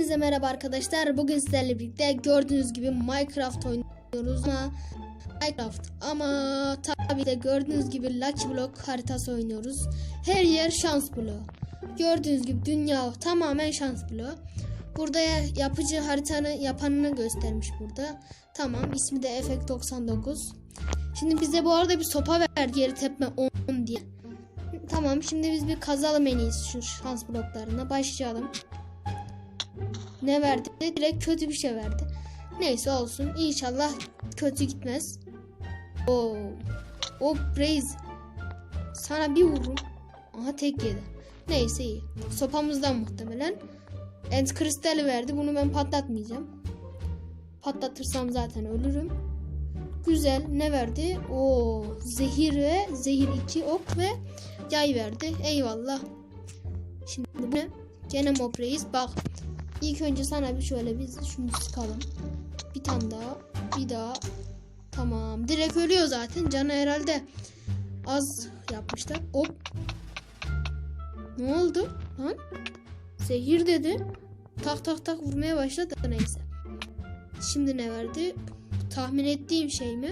Hepinize merhaba arkadaşlar. Bugün sizlerle birlikte gördüğünüz gibi Minecraft oynuyoruz ama Minecraft ama tabii de gördüğünüz gibi Lucky Block haritası oynuyoruz. Her yer şans bloğu. Gördüğünüz gibi dünya tamamen şans bloğu. Burada ya- yapıcı haritanı yapanını göstermiş burada. Tamam ismi de Efekt 99. Şimdi bize bu arada bir sopa verdi geri tepme 10 diye. Tamam şimdi biz bir kazalım en iyisi şu şans bloklarına. Başlayalım. Ne verdi? Direkt kötü bir şey verdi. Neyse olsun. İnşallah kötü gitmez. Oo. O Blaze. Sana bir vururum. Aha tek yedi. Neyse iyi. Sopamızdan muhtemelen. End kristali verdi. Bunu ben patlatmayacağım. Patlatırsam zaten ölürüm. Güzel. Ne verdi? Oo, zehir ve zehir 2 ok ve yay verdi. Eyvallah. Şimdi bu ne? Gene mob reis. Bak İlk önce sana bir şöyle biz şunu sıkalım. Bir tane daha. Bir daha. Tamam. Direkt ölüyor zaten. Canı herhalde az yapmışlar. Hop. Ne oldu? Lan? Zehir dedi. Tak tak tak vurmaya başladı. Neyse. Şimdi ne verdi? Tahmin ettiğim şey mi?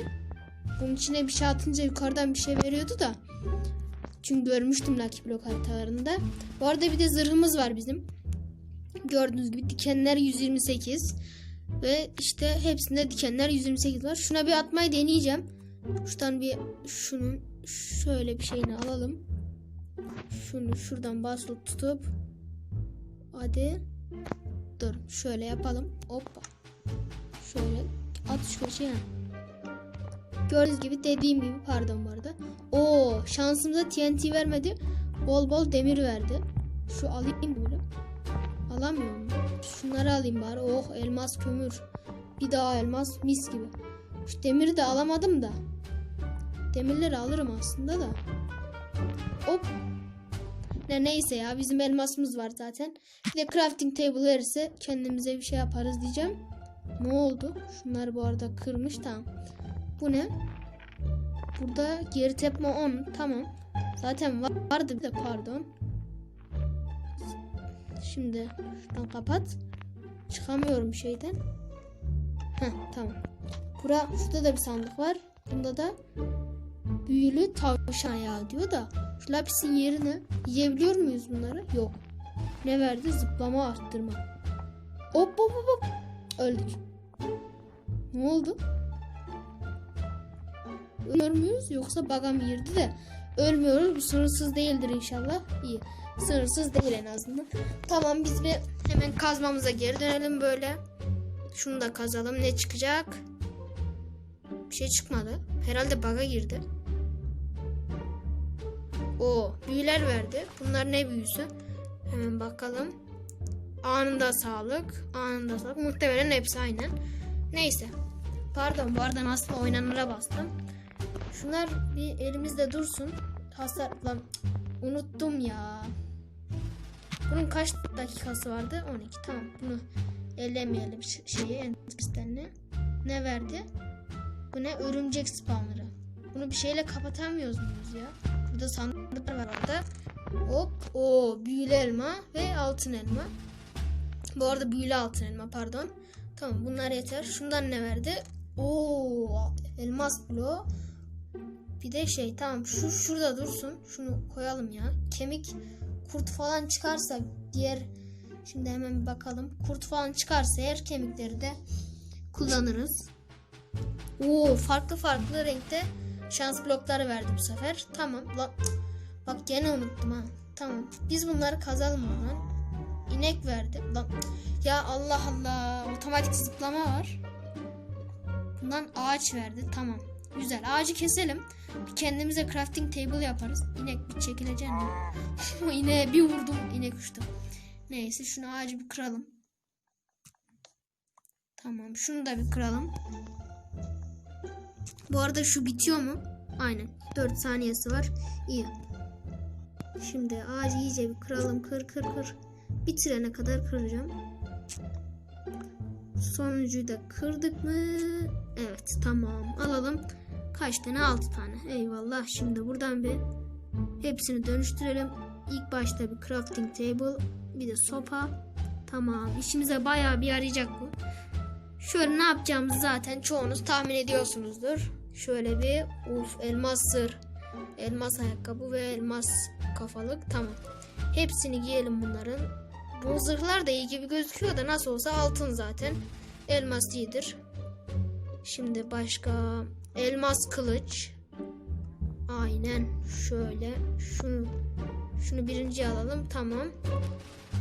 Bunun içine bir şey atınca yukarıdan bir şey veriyordu da. Çünkü görmüştüm Lucky Block haritalarında. Bu arada bir de zırhımız var bizim. Gördüğünüz gibi dikenler 128 ve işte hepsinde dikenler 128 var. Şuna bir atmayı deneyeceğim. Şuradan bir şunun şöyle bir şeyini alalım. Şunu şuradan basılı tutup hadi dur şöyle yapalım. Hoppa. Şöyle at şu şey. Gördüğünüz gibi dediğim gibi pardon bu arada. Oo şansımıza TNT vermedi. Bol bol demir verdi. Şu alayım. Alamıyorum. Şunları alayım bari. Oh elmas kömür. Bir daha elmas mis gibi. Şu demiri de alamadım da. Demirleri alırım aslında da. Hop. Ne neyse ya bizim elmasımız var zaten. Bir de crafting table verirse kendimize bir şey yaparız diyeceğim. Ne oldu? Şunlar bu arada kırmış tamam. Bu ne? Burada geri tepme 10 tamam. Zaten var- vardı bir de pardon. Şimdi şuradan kapat. Çıkamıyorum şeyden. Heh tamam. Bura, şurada da bir sandık var. Bunda da büyülü tavşan ayağı diyor da. Şu lapisin yerini yiyebiliyor muyuz bunları? Yok. Ne verdi? Zıplama arttırma. Hop hop hop hop. Öldük. Ne oldu? Ölüyor muyuz yoksa bug'a mı girdi de ölmüyoruz. Bu sınırsız değildir inşallah. İyi. Sınırsız değil en azından. Tamam biz bir hemen kazmamıza geri dönelim böyle. Şunu da kazalım. Ne çıkacak? Bir şey çıkmadı. Herhalde bug'a girdi. O büyüler verdi. Bunlar ne büyüsü? Hemen bakalım. Anında sağlık. Anında sağlık. Muhtemelen hepsi aynen. Neyse. Pardon bu arada aslında oynanıra bastım. Şunlar bir elimizde dursun. Hasar lan unuttum ya. Bunun kaç dakikası vardı? 12. Tamam bunu ellemeyelim şeyi en kristalini. Ne verdi? Bu ne? Örümcek spawner'ı. Bunu bir şeyle kapatamıyoruz muyuz ya? Burada sandıklar var orada. Hop. O büyülü elma ve altın elma. Bu arada büyülü altın elma pardon. Tamam bunlar yeter. Şundan ne verdi? Oo elmas bloğu. Bir de şey tamam şu şurada dursun. Şunu koyalım ya. Kemik kurt falan çıkarsa diğer şimdi hemen bir bakalım. Kurt falan çıkarsa eğer kemikleri de kullanırız. Oo farklı farklı renkte şans blokları verdi bu sefer. Tamam. La, bak gene unuttum ha. Tamam. Biz bunları kazalım oradan. İnek verdi. Lan, ya Allah Allah. Otomatik zıplama var. Bundan ağaç verdi. Tamam. Güzel. Ağacı keselim. Kendimize crafting table yaparız. İnek bir çekilecek mi? İneğe bir vurdum. inek uçtu. Neyse şunu ağacı bir kıralım. Tamam. Şunu da bir kıralım. Bu arada şu bitiyor mu? Aynen. 4 saniyesi var. İyi. Şimdi ağacı iyice bir kıralım. Kır kır kır. Bitirene kadar kıracağım. Sonuncuyu da kırdık mı? Evet tamam. Alalım. Kaç tane? 6 tane. Eyvallah. Şimdi buradan bir hepsini dönüştürelim. İlk başta bir crafting table. Bir de sopa. Tamam işimize bayağı bir yarayacak bu. Şöyle ne yapacağımızı zaten çoğunuz tahmin ediyorsunuzdur. Şöyle bir uf elmas zırh, elmas ayakkabı ve elmas kafalık tamam. Hepsini giyelim bunların. Bu zırhlar da iyi gibi gözüküyor da nasıl olsa altın zaten. Elmas iyidir. Şimdi başka elmas kılıç. Aynen şöyle şunu şunu birinci alalım tamam.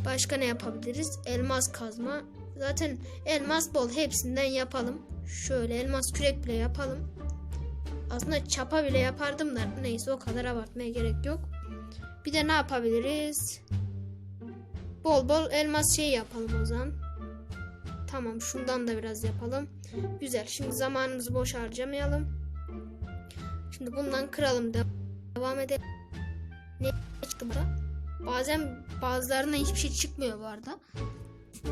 Başka ne yapabiliriz? Elmas kazma. Zaten elmas bol hepsinden yapalım. Şöyle elmas kürek bile yapalım. Aslında çapa bile yapardım da neyse o kadar abartmaya gerek yok. Bir de ne yapabiliriz? Bol bol elmas şey yapalım o zaman. Tamam şundan da biraz yapalım. Güzel. Şimdi zamanımızı boş harcamayalım. Şimdi bundan kıralım da devam edelim. Ne çıktı burada? Bazen bazılarına hiçbir şey çıkmıyor bu arada.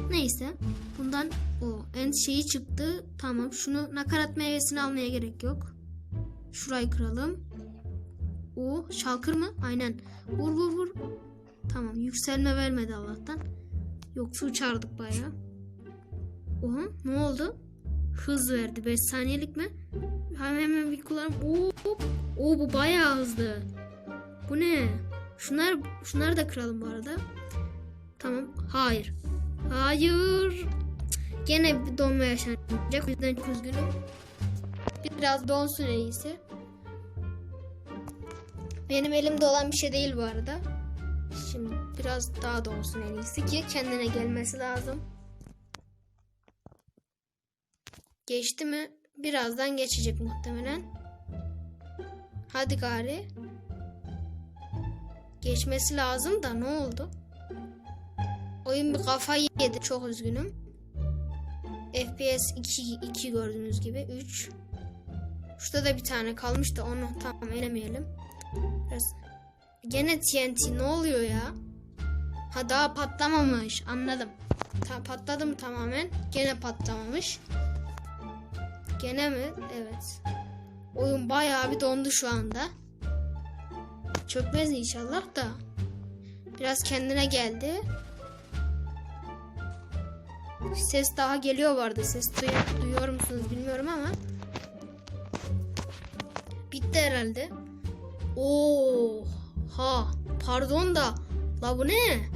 Neyse. Bundan o en şeyi çıktı. Tamam. Şunu nakarat meyvesini almaya gerek yok. Şurayı kıralım. O şalkır mı? Aynen. Vur vur vur. Tamam. Yükselme vermedi Allah'tan. Yoksa uçardık bayağı. Oha ne oldu? Hız verdi. 5 saniyelik mi? Hemen hemen bir kullanım. Oo, Oo bu bayağı hızlı. Bu ne? Şunlar şunları da kıralım bu arada. Tamam. Hayır. Hayır. Gene bir donma yaşanacak. O yüzden çok üzgünüm. Biraz donsun en iyisi. Benim elimde olan bir şey değil bu arada. Şimdi biraz daha donsun en iyisi ki kendine gelmesi lazım. Geçti mi? Birazdan geçecek muhtemelen. Hadi gari. Geçmesi lazım da ne oldu? Oyun bir kafayı yedi. Çok üzgünüm. FPS 2, 2 gördüğünüz gibi. 3. Şurada da bir tane kalmış da onu tamam elemeyelim. Biraz... Gene TNT ne oluyor ya? Ha daha patlamamış. Anladım. Ta patladı mı tamamen? Gene patlamamış. Gene mi? Evet. Oyun bayağı bir dondu şu anda. Çökmez inşallah da. Biraz kendine geldi. Ses daha geliyor vardı. Ses duy- duyuyor musunuz bilmiyorum ama. Bitti herhalde. Oo, ha, pardon da. La bu ne?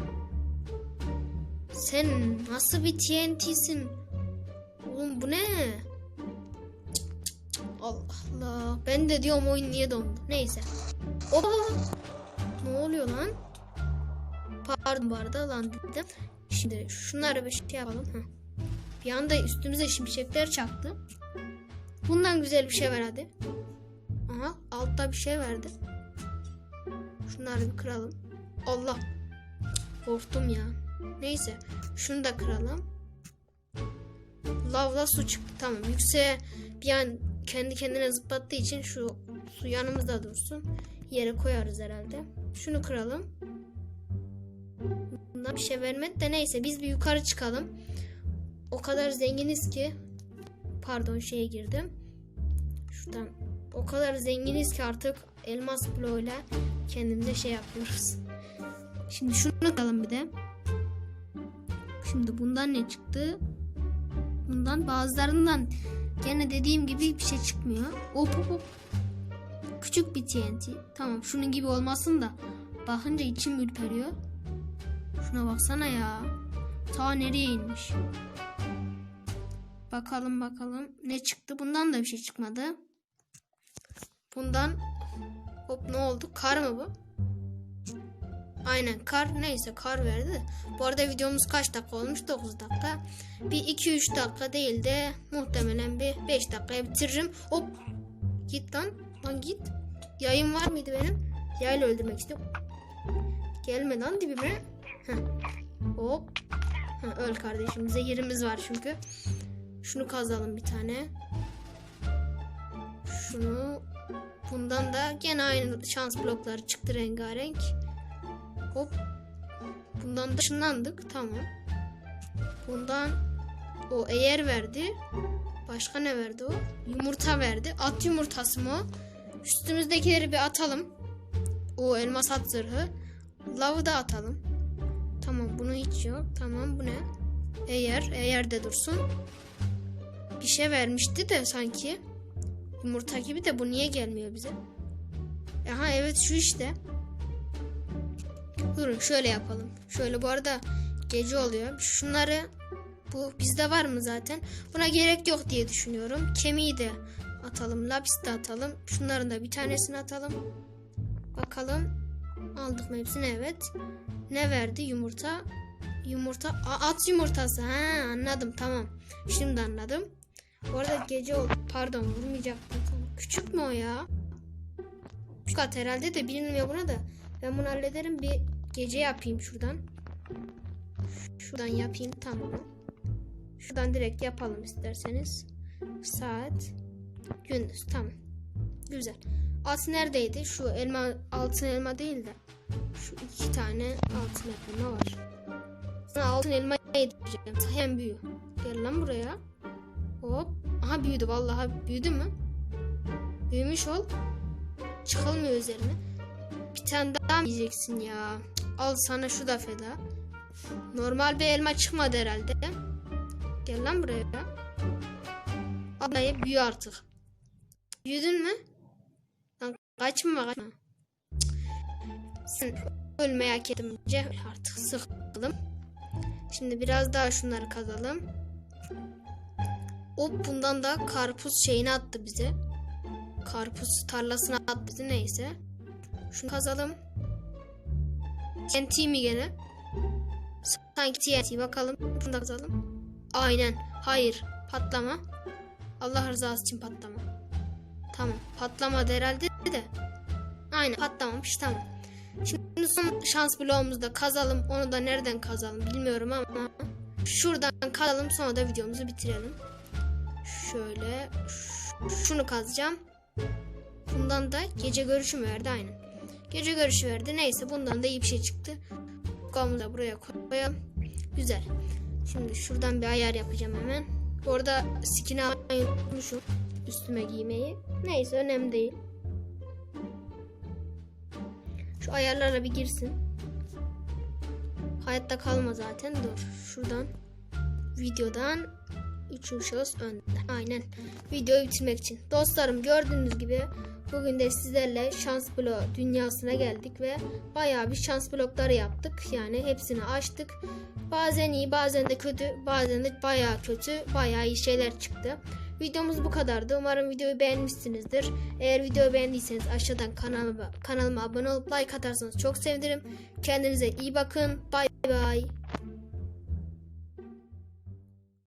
Sen nasıl bir TNT'sin? Oğlum bu ne? Allah Allah. Ben de diyorum oyun niye dondu. Neyse. Oha! Ne oluyor lan? Pardon bu arada lan dedim. Şimdi şunları bir şey yapalım. Heh. Bir anda üstümüze şimşekler çaktı. Bundan güzel bir şey ver hadi. Aha altta bir şey verdi. Şunları bir kıralım. Allah. Korktum ya. Neyse. Şunu da kıralım. Lavla su çıktı. Tamam. Yükseğe bir an kendi kendine zıplattığı için şu su yanımızda dursun. Yere koyarız herhalde. Şunu kıralım. Bundan bir şey vermedi de neyse biz bir yukarı çıkalım. O kadar zenginiz ki pardon şeye girdim. Şuradan o kadar zenginiz ki artık elmas bloğuyla kendimize şey yapıyoruz. Şimdi şunu kıralım bir de. Şimdi bundan ne çıktı? Bundan bazılarından gene dediğim gibi bir şey çıkmıyor. Hop hop hop. Küçük bir TNT. Tamam şunun gibi olmasın da bakınca içim ürperiyor. Şuna baksana ya. Ta nereye inmiş. Bakalım bakalım ne çıktı. Bundan da bir şey çıkmadı. Bundan hop ne oldu? Kar mı bu? Aynen kar neyse kar verdi. Bu arada videomuz kaç dakika olmuş? 9 dakika. Bir 2-3 dakika değil de muhtemelen bir 5 dakikaya bitiririm. Hop git lan. Lan git. Yayın var mıydı benim? Yayla öldürmek istiyorum. Gelme lan dibime. Heh. Hop. Ha, öl kardeşim. Zehirimiz var çünkü. Şunu kazalım bir tane. Şunu. Bundan da gene aynı şans blokları çıktı rengarenk. Hop. Bundan da. Tamam. Bundan o eğer verdi. Başka ne verdi o? Yumurta verdi. At yumurtası mı? Üstümüzdekileri bir atalım. O elmas at zırhı. Lavı da atalım. Tamam bunu hiç yok. Tamam bu ne? Eğer eğer de dursun. Bir şey vermişti de sanki. Yumurta gibi de bu niye gelmiyor bize? Aha evet şu işte. Durun şöyle yapalım. Şöyle bu arada gece oluyor. Şunları bu bizde var mı zaten? Buna gerek yok diye düşünüyorum. Kemiği de atalım. Lapis de atalım. Şunların da bir tanesini atalım. Bakalım. Aldık mı hepsini? Evet. Ne verdi? Yumurta. Yumurta. Aa, at yumurtası. Ha anladım tamam. Şimdi anladım. Bu arada gece oldu. Pardon vurmayacaktım. Küçük mü o ya? Küçük at herhalde de bilinmiyor buna da. Ben bunu hallederim. Bir gece yapayım şuradan. Şuradan yapayım tamam. Şuradan direkt yapalım isterseniz. Saat gündüz tamam. Güzel. At neredeydi? Şu elma altın elma değil de şu iki tane altın elma var. Sana altın elma yedireceğim. Hem büyü. Gel lan buraya. Hop. Aha büyüdü vallahi büyüdü mü? Büyümüş ol. Çıkılmıyor üzerine. Bir tane daha mı yiyeceksin ya? Al sana şu da feda. Normal bir elma çıkmadı herhalde. Gel lan buraya. Ablayı büyü artık. Büyüdün mü? Lan kaçma kaçma. Sen ölmeyi hak ettim. Artık sıkıldım. Şimdi biraz daha şunları kazalım. O bundan da karpuz şeyini attı bize. Karpuz tarlasına attı bizi neyse. Şunu kazalım. TNT mi gene? Sanki TNT bakalım. Bunu da kazalım. Aynen. Hayır. Patlama. Allah rızası için patlama. Tamam. Patlamadı herhalde de. Aynen patlamamış tamam. Şimdi son şans bloğumuzu da kazalım. Onu da nereden kazalım bilmiyorum ama. Şuradan kazalım sonra da videomuzu bitirelim. Şöyle. Şunu kazacağım. Bundan da gece görüşü verdi aynen. Gece görüşü verdi. Neyse bundan da iyi bir şey çıktı. Gamı da buraya koyalım. Güzel. Şimdi şuradan bir ayar yapacağım hemen. Orada skin'i almayı unutmuşum. Üstüme giymeyi. Neyse önemli değil. Şu ayarlara bir girsin. Hayatta kalma zaten. Dur. Şuradan. Videodan. Üçüncü şahıs önde. Aynen. Videoyu bitirmek için. Dostlarım gördüğünüz gibi bugün de sizlerle şans bloğu dünyasına geldik ve bayağı bir şans blokları yaptık. Yani hepsini açtık. Bazen iyi bazen de kötü bazen de bayağı kötü bayağı iyi şeyler çıktı. Videomuz bu kadardı. Umarım videoyu beğenmişsinizdir. Eğer videoyu beğendiyseniz aşağıdan kanalıma, kanalıma abone olup like atarsanız çok sevinirim. Kendinize iyi bakın. Bay bay.